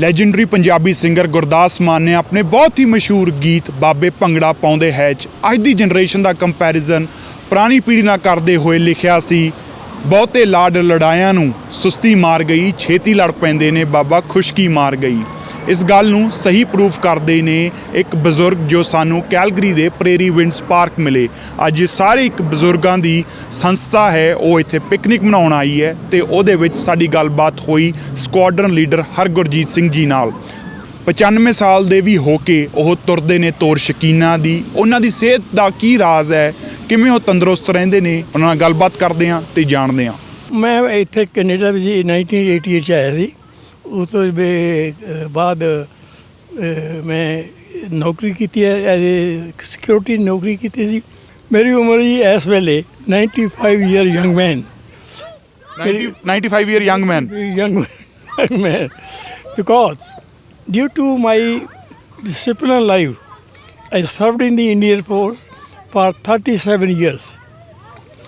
Legendary Punjabi singer Gurdas Maan ਨੇ ਆਪਣੇ ਬਹੁਤ ਹੀ ਮਸ਼ਹੂਰ ਗੀਤ ਬਾਬੇ ਭੰਗੜਾ ਪਾਉਂਦੇ ਹੈ 'ਚ ਅੱਜ ਦੀ ਜਨਰੇਸ਼ਨ ਦਾ ਕੰਪੈਰੀਜ਼ਨ ਪੁਰਾਣੀ ਪੀੜ੍ਹੀ ਨਾਲ ਕਰਦੇ ਹੋਏ ਲਿਖਿਆ ਸੀ, ਬਹੁਤੇ ਲਾਡ ਲੜਾਇਆਂ ਨੂੰ ਸੁਸਤੀ ਮਾਰ ਗਈ, ਛੇਤੀ ਲੜ ਪੈਂਦੇ ਨੇ, ਬਾਬਾ ਖੁਸ਼ਕੀ ਮਾਰ ਗਈ। ਇਸ ਗੱਲ ਨੂੰ ਸਹੀ ਪ੍ਰੂਫ ਕਰਦੇ ਨੇ ਇੱਕ ਬਜ਼ੁਰਗ ਜੋ ਸਾਨੂੰ ਕੈਲਗਰੀ ਦੇ ਪ੍ਰੇਰੀ ਵਿੰਡਸ ਪਾਰਕ ਮਿਲੇ। ਅੱਜ ਸਾਰੇ ਇੱਕ ਬਜ਼ੁਰਗਾਂ ਦੀ ਸੰਸਥਾ ਹੈ, ਉਹ ਇੱਥੇ ਪਿਕਨਿਕ ਮਨਾਉਣ ਆਈ ਹੈ ਤੇ ਉਹਦੇ ਵਿੱਚ ਸਾਡੀ ਗੱਲਬਾਤ ਹੋਈ ਸਕੁਆਡਰਨ ਲੀਡਰ ਹਰਗੁਰਜੀਤ ਸਿੰਘ ਜੀ ਨਾਲ। 95 ਸਾਲ ਦੇ ਵੀ ਹੋ ਕੇ ਉਹ ਤੁਰਦੇ ਨੇ ਤੋਰ ਸ਼ਕੀਨਾ ਦੀ। ਉਹਨਾਂ ਦੀ ਸਿਹਤ ਦਾ ਕੀ ਰਾਜ਼ ਹੈ? ਕਿਵੇਂ ਉਹ ਤੰਦਰੁਸਤ ਰਹਿੰਦੇ ਨੇ? ਉਹਨਾਂ ਨਾਲ ਗੱਲਬਾਤ ਕਰਦੇ ਹਾਂ ਤੇ ਜਾਣਦੇ ਹਾਂ। ਮੈਂ ਇੱਥੇ ਕੈਨੇਡਾ ਵਿੱਚ 1988 ਚ ਆਇਆ ਸੀ। ਉਸ ਤੋਂ ਬੇ- ਅਹ ਬਾਅਦ ਅਹ ਮੈਂ ਨੌਕਰੀ ਕੀਤੀ ਹੈ ਐਜ਼ ਏ ਸਿਕਿਉਰਿਟੀ ਨੌਕਰੀ ਕੀਤੀ ਸੀ ਮੇਰੀ ਉਮਰ ਜੀ ਇਸ ਵੇਲੇ 95 year young man 95 year young man young man because due to my disciplined life, I served in the Indian Force for 37 years.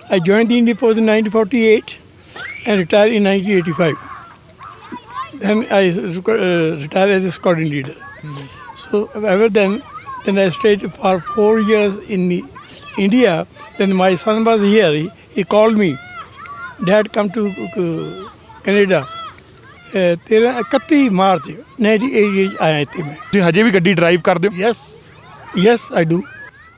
I joined the Indian Force in 1948 and retired in 1985. Then I uh, retired as a squadron leader. So ever then, then I stayed for four years in India. Then my son was here. He, he called me. Dad, come to uh, Canada. Uh, ਤੇਰਾਂ 31 March 1988 ਆਇਆ ਇੱਥੇ ਮੈਂ ਤੁਸੀਂ ਹਜੇ ਵੀ ਗੱਡੀ drive ਕਰਦੇ ਹੋ yes yes I do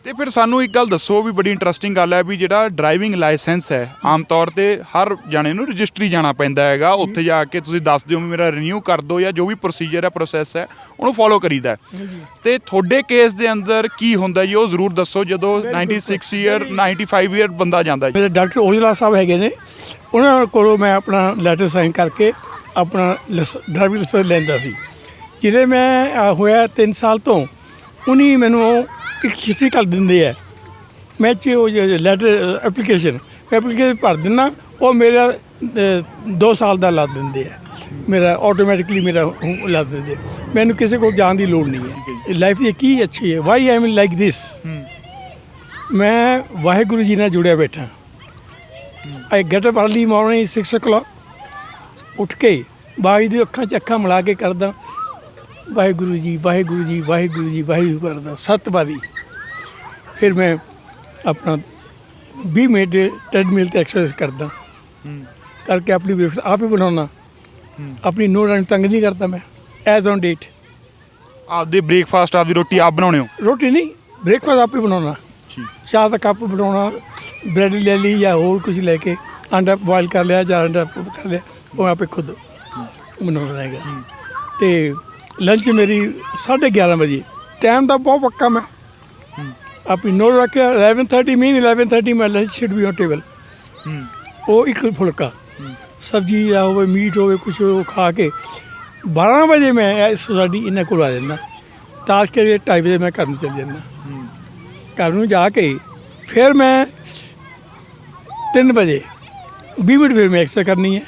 ਤੇ ਫਿਰ ਸਾਨੂੰ ਇੱਕ ਗੱਲ ਦੱਸੋ ਵੀ ਬੜੀ ਇੰਟਰਸਟਿੰਗ ਗੱਲ ਹੈ ਵੀ ਜਿਹੜਾ ਡਰਾਈਵਿੰਗ ਲਾਇਸੈਂਸ ਹੈ ਆਮ ਤੌਰ ਤੇ ਹਰ ਜਾਣੇ ਨੂੰ ਰਜਿਸਟਰੀ ਜਾਣਾ ਪੈਂਦਾ ਹੈਗਾ ਉੱਥੇ ਜਾ ਕੇ ਤੁਸੀਂ ਦੱਸ ਦਿਓ ਵੀ ਮੇਰਾ ਰੀਨਿਊ ਕਰ ਦਿਓ ਜਾਂ ਜੋ ਵੀ ਪ੍ਰੋਸੀਜਰ ਹੈ ਪ੍ਰੋਸੈਸ ਹੈ ਉਹਨੂੰ ਫੋਲੋ ਕਰੀਦਾ ਹੈ। ਤੇ ਤੁਹਾਡੇ ਕੇਸ ਦੇ ਅੰਦਰ ਕੀ ਹੁੰਦਾ ਜੀ ਉਹ ਜ਼ਰੂਰ ਦੱਸੋ ਜਦੋਂ 96 ਈਅਰ 95 ਈਅਰ ਬੰਦਾ ਜਾਂਦਾ ਜੀ। ਮੇਰੇ ਡਾਕਟਰ ਓਜਲਾ ਸਾਹਿਬ ਹੈਗੇ ਨੇ ਉਹਨਾਂ ਕੋਲੋਂ ਮੈਂ ਆਪਣਾ ਲੈਟਰ ਸਾਈਨ ਕਰਕੇ ਆਪਣਾ ਡਰਾਈਵਿੰਗ ਲਾਇਸੈਂਸ ਲੈਂਦਾ ਸੀ। ਜਿਹਦੇ ਮੈਂ ਅਹ, ਹੋਇਆ 3 ਸਾਲ ਤੋਂ ਉਨੀ ਮੈਨੂੰ ਚਿੱਠੀ ਕਰ ਦਿੰਦੇ ਆ। ਮੈਂ ਚ ਉਹ ਲੈਟਰ ਐਪਲੀਕੇਸ਼ਨ ਐਪਲੀਕੇਸ਼ਨ ਭਰ ਦਿੰਦਾ ਉਹ ਮੇਰਾ 2 ਸਾਲ ਦਾ ਲਾ ਦਿੰਦੇ ਆ। ਮੇਰਾ ਆਟੋਮੈਟਿਕਲੀ ਮੇਰਾ ਲਾ ਦਿੰਦੇ। ਮੈਨੂੰ ਕਿਸੇ ਕੋਲ ਜਾਣ ਦੀ ਲੋੜ ਨਹੀਂ ਹੈ। ਲਾਈਫ ਦੀ ਕੀ ਅੱਛੀ ਹੈ। Why I am like this ਮੈਂ ਵਾਹਿਗੁਰੂ ਜੀ ਨਾਲ ਜੁੜਿਆ ਬੈਠਾ। I get up early morning 6 o'clock ਉੱਠ ਕੇ ਬਾਈ ਦੀ ਅੱਖਾਂ 'ਚ ਅੱਖਾਂ ਮਿਲਾ ਕੇ ਕਰਦਾ। ਵਾਹਿਗੁਰੂ ਜੀ ਵਾਹਿਗੁਰੂ ਜੀ ਵਾਹਿਗੁਰੂ ਜੀ ਵਾਹਿਗੁਰੂ ਕਰਦਾ ਸੱਤ ਵਾਰੀ ਫਿਰ ਮੈਂ ਆਪਣਾ 20 ਮਿੰਟ ਟ੍ਰੈਡਮਿਲ ਤੇ ਐਕਸਰਸਾਈਜ਼ ਕਰਦਾ। ਕਰਕੇ ਆਪਣੀ ਬ੍ਰੇਕਫਾਸਟ ਆਪ ਹੀ ਬਣਾਉਣਾ। ਆਪਣੀ ਨੋ ਰਨ ਤੰਗ ਨਹੀਂ ਕਰਦਾ ਮੈਂ। ਐਜ਼ ਔਨ ਡੇਟ ਆਪਦੇ ਬ੍ਰੇਕਫਾਸਟ ਆਪਦੀ ਰੋਟੀ ਆਪ ਬਣਾਉਣੇ ਹੋ? ਰੋਟੀ ਨਹੀਂ ਬ੍ਰੇਕਫਾਸਟ ਆਪ ਹੀ ਬਣਾਉਣਾ। ਚਾਹ ਦਾ ਕੱਪ ਬਣਾਉਣਾ ਬ੍ਰੈਡ ਲੈ ਲਈ ਜਾਂ ਹੋਰ ਕੁਝ ਲੈ ਕੇ ਆਂਡਾ ਬੋਇਲ ਕਰ ਲਿਆ ਜਾਂ ਆਂਡਾ ਕਰ ਲਿਆ ਉਹ ਆਪੇ ਖੁਦ ਬਣਾਉਣਾ ਹੈਗਾ। ਤੇ ਲੰਚ ਮੇਰੀ 11:30 ਵਜੇ। ਟਾਈਮ ਦਾ ਬਹੁਤ ਪੱਕਾ ਮੈਂ। ਆਪਣੀ ਨੋਟ ਰੱਖਿਆ 11:30 ਮੀਨ 11:30 ਮੈਂ lunch should be on table ਉਹ ਇੱਕ ਫੁਲਕਾ। ਸਬਜ਼ੀ ਜਾਂ ਹੋਵੇ, ਮੀਟ ਹੋਵੇ ਕੁਝ ਉਹ ਖਾ ਕੇ 12 ਵਜੇ ਮੈਂ ਇਸ ਸਾਡੀ ਇਹਨਾਂ ਕੋਲ ਆ ਜਾਂਦਾ। ਤਾਂ ਕਿ 2:30 ਵਜੇ ਮੈਂ ਘਰ ਨੂੰ ਚਲ ਜਾਂਦਾ। ਘਰ ਨੂੰ ਜਾ ਕੇ ਫਿਰ ਮੈਂ 3 ਵਜੇ 20 ਮਿੰਟ ਫਿਰ ਮੈਂ ਐਕਸਰਸਾਈਜ਼ ਕਰਨੀ ਹੈ।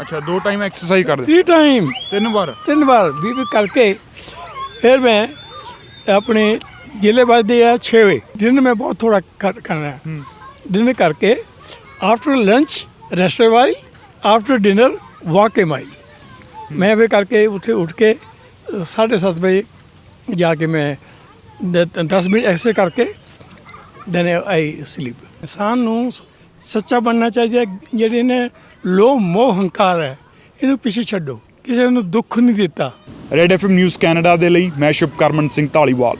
ਅੱਛਾ ਦੋ ਟਾਈਮ ਐਕਸਰਸਾਈਜ਼ ਕਰਦੇ ਥ੍ਰੀ ਟਾਈਮ ਤਿੰਨ ਵਾਰ। ਤਿੰਨ ਵਾਰ 20 ਮਿੰਟ ਕਰਕੇ ਫਿਰ ਮੈਂ ਆਪਣੇ ਜ਼ਿਲ੍ਹੇ ਵੱਜਦੇ ਆ 6 ਵਜੇ। ਦਿਨ ਮੈਂ ਬਹੁਤ ਥੋੜਾ ਕਰਨਾ ਹੈ। ਡਿਨਰ ਕਰਕੇ after lunch restaurant after dinner walk a mile ਮੈਂ ਫਿਰ ਕਰਕੇ ਉੱਥੇ ਉੱਠ ਕੇ 7:30 ਵਜੇ ਜਾ ਕੇ ਮੈਂ 10 ਮਿੰਟ ਐਕਸਰਸਾਈਜ਼ ਕਰਕੇ ਦੈਨ ਆਈ ਸਲੀਪ ਇਨਸਾਨ ਨੂੰ ਸੱਚਾ ਬਣਨਾ ਚਾਹੀਦਾ। ਜਿਹੜੇ ਨੇ ਲੋਭ ਮੋਹ ਹੰਕਾਰ ਹੈ, ਇਹਨੂੰ ਪਿੱਛੇ ਛੱਡੋ। ਕਿਸੇ ਨੂੰ ਦੁੱਖ ਨਹੀਂ ਦਿੱਤਾ। ਰੈਡ ਐਫਐਮ ਨਿਊਜ਼ ਕੈਨੇਡਾ ਦੇ ਲਈ ਮੈਂ ਸ਼ੁਭਕਰਮਨ ਸਿੰਘ ਢਾਲੀਵਾਲ